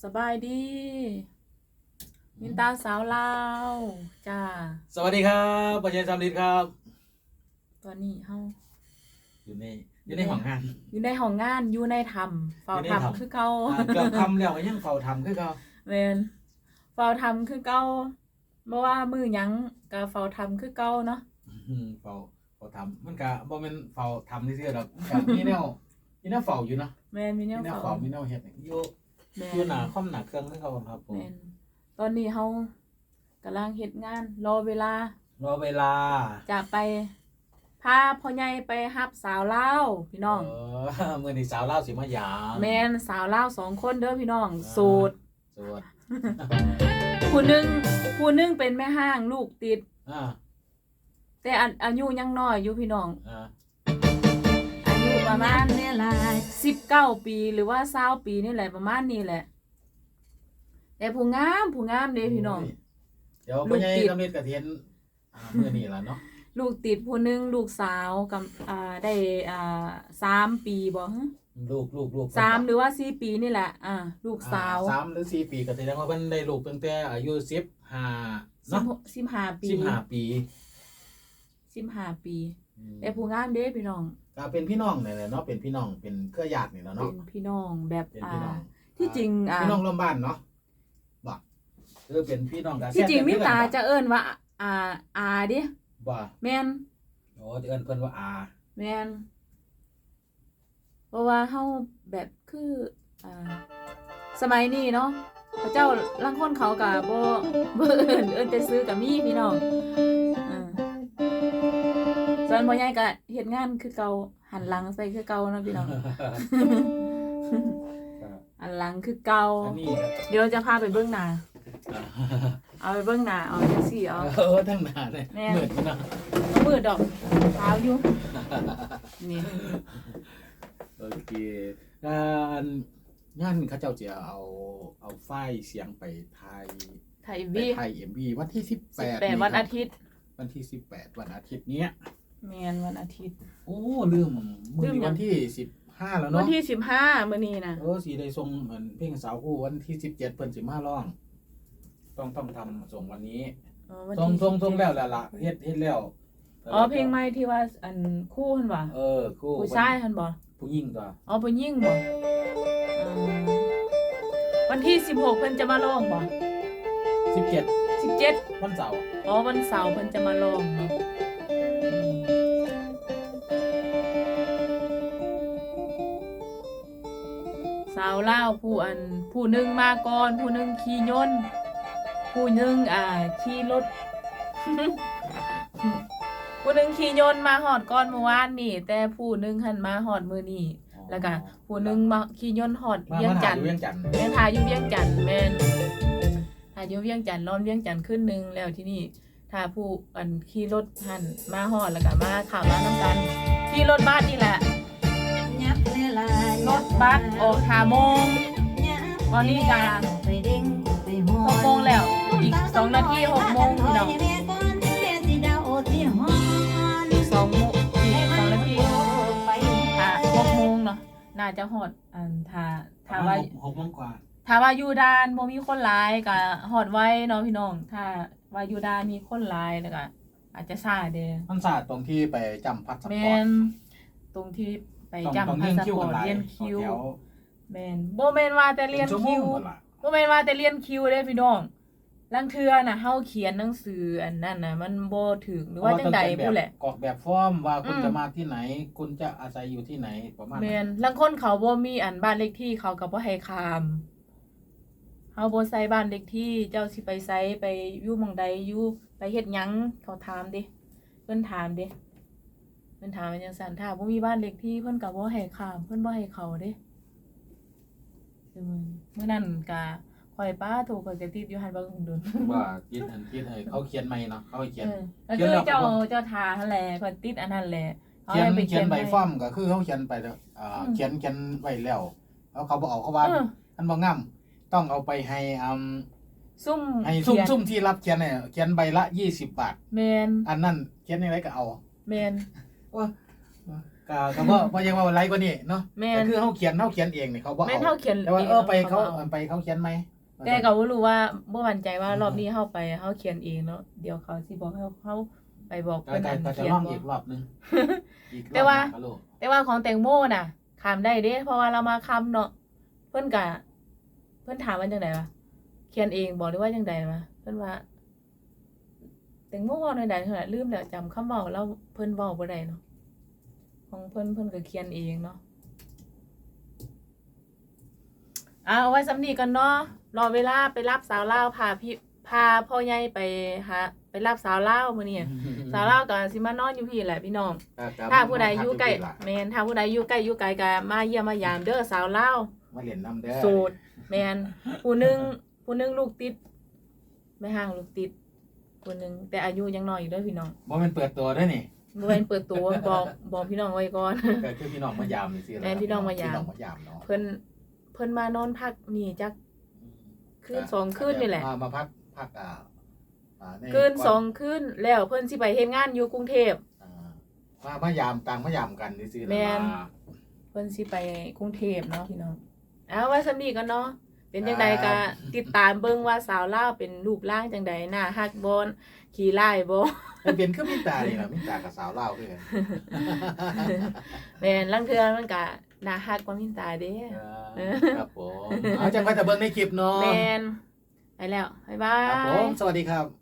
สบายดีมินตาสาวลาวจ้า สวัสดีครับประเชนสำลิดครับ ตอนนี้เฮาอยู่ในอยู่ในห้องงาน อยู่ในห้องงานอยู่ในถ้ำเฝ้าอยู่ในถ้ำถ้ำคือเก่าอ่าเกือบทำแล้วก็ยังเฝ้าทำคือเขาแม่นเฝ้าถ้ำคือเก่าบ่ว่ามือหยังก็เฝ้าถ้ำคือเก่าเนาะอืมเฝ้าเฝ้าทำมันก็บ่แม่นเฝ้าทำซื่อๆดอกมันก็มีแนวมีแนวเฝ้าอยู่เนาะแม่นมีแนมีวแนวเฝ้าเฝ้ามีแนวเฮ็ดอยู่ แม่อยู่หน้าคอมหน้าเครื่องคือเขาครับผมแม่นตอนนี้เฮากำลังเฮ็ดงาน รอเวลา รอเวลาจะไปพาพ่อใหญ่ไปรับสาวลาวพี่น้องเออมื้อนี้สาวลาวสิมายามแม่นสาวลาวสองคนเด้อพี่น้องอ่าโสดสวัสดีผู้หนึงผู้หนึงเป็นแม่ห้างลูกติด อ่าแต่อันอายุยังน้อยอยู่พี่น้อง อ่าอายุ ประมาณสิบเก้าปีหรือว่าเศร้าปีนี่แหละประมาณนี้แหละแต่ผู้งามผู้งามเด้พี่น้อง เดี๋ยวลูพ่อกใหญ่ติดกำเนิดกระเทียนอ่ามื้อนี้ล่ะเนาะลูกติดผู้หนึงลูกสาวกับอ่าได้อ่าสามปีบ่ฮะลูกลูกลูกสามหรือว่าสี่ปีนี่แหละ อ่า ลูกสาวอ่สามหรือสี่ปีก็แสดงว่าเพิ่นได้ลูกตั้งแต่อายุสิบห้าสิเนาะบหกสิบห้าปีสิบห้าปีสิบห้าปี อืม แต่ผู้งามเด้พี่น้อง ก็เป็นพี่น้องนี่แหละเนาะเป็นพี่น้องเป็นเครือญาตินี่แหละเป็เนาะนพี่น้องแบบเป็นอ่า พี่น้องที่จริงอ่า พี่น้องร่วมบ้านเนาะบ่คือเป็นพี่น้องกันที่จริงมิตาจะจะเอิ้นว่า อ่าอาดิบ่แม่นโอ้จะเอิ้นเพิ่นว่าอาแม่นเพราะว่าเฮาแบบคืออ่าสมัยนี้เนาะพระเจ้าลังคนเขาก็บ่บ่เอิ้นเอิ้นแต่ซื้อก็มีพี่น้องอ่าส่ว นพ่อใหญ่ก็เฮ็ดงานคือเก่าหันหลังใส่คือเก่าเนาะพี่น้องหันหลังคือเก่าอันนี้เดี๋ยวจะพาไปเบื้องหน้าอ่าเอาไปเบื้องหน้าเอาจังซี่เอา เออทั้งหน้าเลยแม่ เหมือนกันเนาะมืดดอกเท้าอยู่นี่โอเคงานงานเขาเจ้าจะเอาเอาไฟล์เสียงไปถ่ายไทยไปบีถ่าย MV วันที่สิบแปด18วันอาทิตย์ วันที่สิบแปดวันอาทิตย์เนี้ย แมนวันอาทิตย์ โอ้ลืมมือลืมนี้ยังวันที่สิบห้าแล้ววันเนาะที่สิบห้ามื้อนี้นะเออสีได้ส่งเหมือนเพลงสาวคู่วันที่สิบเจ็ดเพิ่นสิบห้าร้อง ต้องต้องทำส่งวันนี้อ๋อวันส่งที่ส่งส่ง17แล้วแหละละเฮ็ดเฮ็ดแล้วอ๋อเพลงใหม่ที่ว่าอันคู่หั่นบ่เออคู่ผู้ชายหั่นบ่ผู้หญิงตัวอ๋อผู้หญิงบ่อืมวันที่สิบหกเพิ่นจะมาร้องบ่สิบเจ็ดสิบเจ็ด วันเสาร์อ๋อวันเสาร์เพิ่นจะมาร้องเนาะาวลาวผู้อันผู้หนึ่งมาก่อน ผู้หนึ่งขี่ยนต์ผู้หนึ่งอ่าขี่รถผู้หนึ่งขี่ยนต์มาหอดก่อนเมื่อวานนี่ แต่ผู้หนึ่งหันมาหอดมือนี่แล้วก็ผู้หนึ่งมาขี่ยนต์หอดมาเวียงมาจัถ่านยทอยู่น์เวียงจันทน์แม่นถ่ายอยู่เวียงจันทน์แม่นถ่ายอยู่เวียงจันทน์นอนเวียงจันทน์ขึ้นหนึงแล้วที่นี่ถ้าผู้อันขี่รถหันมาหอดแล้วก็มาข่าวมาน้ำกันขี่รถบัสนี่แหละ รถบัสออกหาโมงตอนนี้กาหกโมงแล้ว อีกสองนาทีหกโมงพี่น้องอีกสองโมงอีกสองนาทีถ้าหกโมงเนาะน่าจะหอดอันถ้าถ้าว่าหกหกโมงกว่าถ้าว่าอยู่ด้านบ่มีคนหลายก็หอดไว้เนาะพี่น้อง ถ้าว่าอยู่ด้านมีคนหลายแล้วก็อาจจะซ่าเด้มันศาสตร์ตรงที่ไปจำพัดสแมปอร์ตนตรงที่ ไปต้องจำต้องพาเรียนสคิวปอกันร์ตหลายเรียนคิวแถวแมนบ่แม่นว่าแต่เรียนชั่วโมคิงว หมดละบ่แม่นว่าแต่เรียนคิวเด้พี่น้องลังเทื่อน่ะเฮาเขียนหนังสืออันนั้นน่ะ มันบ่ถึกหรือว่าจังใดเพระพู้นแหละ กรอกแบบฟอร์มว่าคุณอืม จะมาที่ไหน คุณจะอาศัยอยู่ที่ไหนประมาณแมนั้นนลังคนเขาบ่มีอันบ้านเลขที่เขาก็บ่ให้ข้ามเฮาบ่ใส่บ้านเลขที่เจ้าสิไปไสไปอยู่หม่องใดอยู่ไปเฮ็ดหยังเขาถามเด้เพิ่นถามเด้ เพิ่นถามว่าจังซั่นถ้าบ่มีบ้านเลขที่เพิ่นก็บ่ให้ข้ามเพิ่นบ่ให้เข้าเด้คือมื้อมื้อนั้นก็ข่อยป้าโทรข่อยก็ติดอยู่หั่นบ่คงโดนว่าคิดอันคิดให้เขาเขียนใหม่เนาะเขาให้เขียนเออก็เขีคืยนอแล้วเจ้าก็บอกเจ้าทาหั่นแหละข่อยติดอันนั้นแหละขาเขียนให้ไปเขียนใบให้ฟอร์มก็คือเขาเขียนไปแล้วอ่าอืมเขียนเขียนไว้แล้วแล้วเขาบอกเอาเขาว่าเอออันบ่งามต้องเอาไปให้อืมซุ่มให้ซุ่มเขียนซุ่มที่รับเขียนเนี่ยเขียนใบละยี่สิบบาทแมนอันนั้นเขียนยังไงก็เอาแมน ว่าก็ก็ก็บ่บ่ยังว่าอะไรกว่านี้เนาะแม่น แต่คือเฮาเขียนเฮาเขียนเองนี่เขาบ่แม่นเอาเฮาเขียนแต่ว่าเออไปเขาเอาไปเขาเขียนไหม แต่ก็บ่รู้ว่าบ่มั่นใจว่าอืม รอบนี้เฮาไปเฮาเขียนเองเนาะเดี๋ยวเขาสิบอกให้เฮาไปบอกก็เพิ่นก็อันก็จะเขียนลองบ่ อีกรอบหนึงอีกรอบแต่ว่าฮัลโหลแต่ว่าของแตงโมน่ะขามได้เด้เพราะว่าเรามาคำเนาะเพิ่นกะเพิ่นถามว่าจังไดวะเขียนเองบอกหรือว่าจังไดวะเพิ่นว่า แตงโมเว้าในใดเท่านั้นลืมแล้วจำคำเว้าแล้วเพิ่นเว้าบ่ได้เนาะของเพิ่นเพิ่นก็เขียนเองเนาะเอาเอาไว้สำนีกันเนาะรอเวลาไปรับสาวลาวพาพี่พาพ่อใหญ่ไปหาไปรับสาวลาวมื้อนี้สาวลาวก็สิมานอนอยู่พี่แหละพี่น้องก็ก็ถ้าผู้ใดอยู่ใกล้มาพัแมนถ้าผู้ใดอยู่ใกล้อยู่ไกลก็มาเยี่ยมมายามเด้อสาวเล่าวมาเรียนน้ำเด้อ โสูตรแมนผู้หนึงผู้หนึงลูกติดไม่ห่างลูกติด ผู้หนึงแต่อายุยังน้อยอยู่เด้อพี่น้องบ่แม่นเปิดตัวเด้อนี่บ่แม่นเปิดตัวบอกบอกพี่น้องไว้ก่อนก็คือพี่น้องมายามนี่สิแม่นพี่น้องมายาม พี่น้องมายามเนาะเพิ่นเพิ่นมานอนพักนี่จักคืนสองคืนนี่แหละ มามาพักพักอ่าอ่าในคืนสองคืนแล้วเพิ่นสิไปเฮ็ดงานอยู่กรุงเทพ อ่ามามายามต่างมายามกันซื่อๆแม่นล่ะเพิ่นสิไปกรุงเทพเนาะพี่น้องเอาไว้สำนีกันเนาะ เป็นจังใดก็ติดตามเบิ่งว่าสาวลาวเป็นรูปร่างจังใดหน้าฮักบอนขี่ไล่บ่มันเป็นคือมินตานี่ล่ะมินตากับสาวลาวคือกันแม่นลังเทื่อมันก็หน้าฮักกว่ามินตาเด้ เออ ครับผมเอาจังไว้แต่เบิ่งในคลิปเนาะแม่นไปแล้วบ๊ายบาครับผย มสวัสดีครับ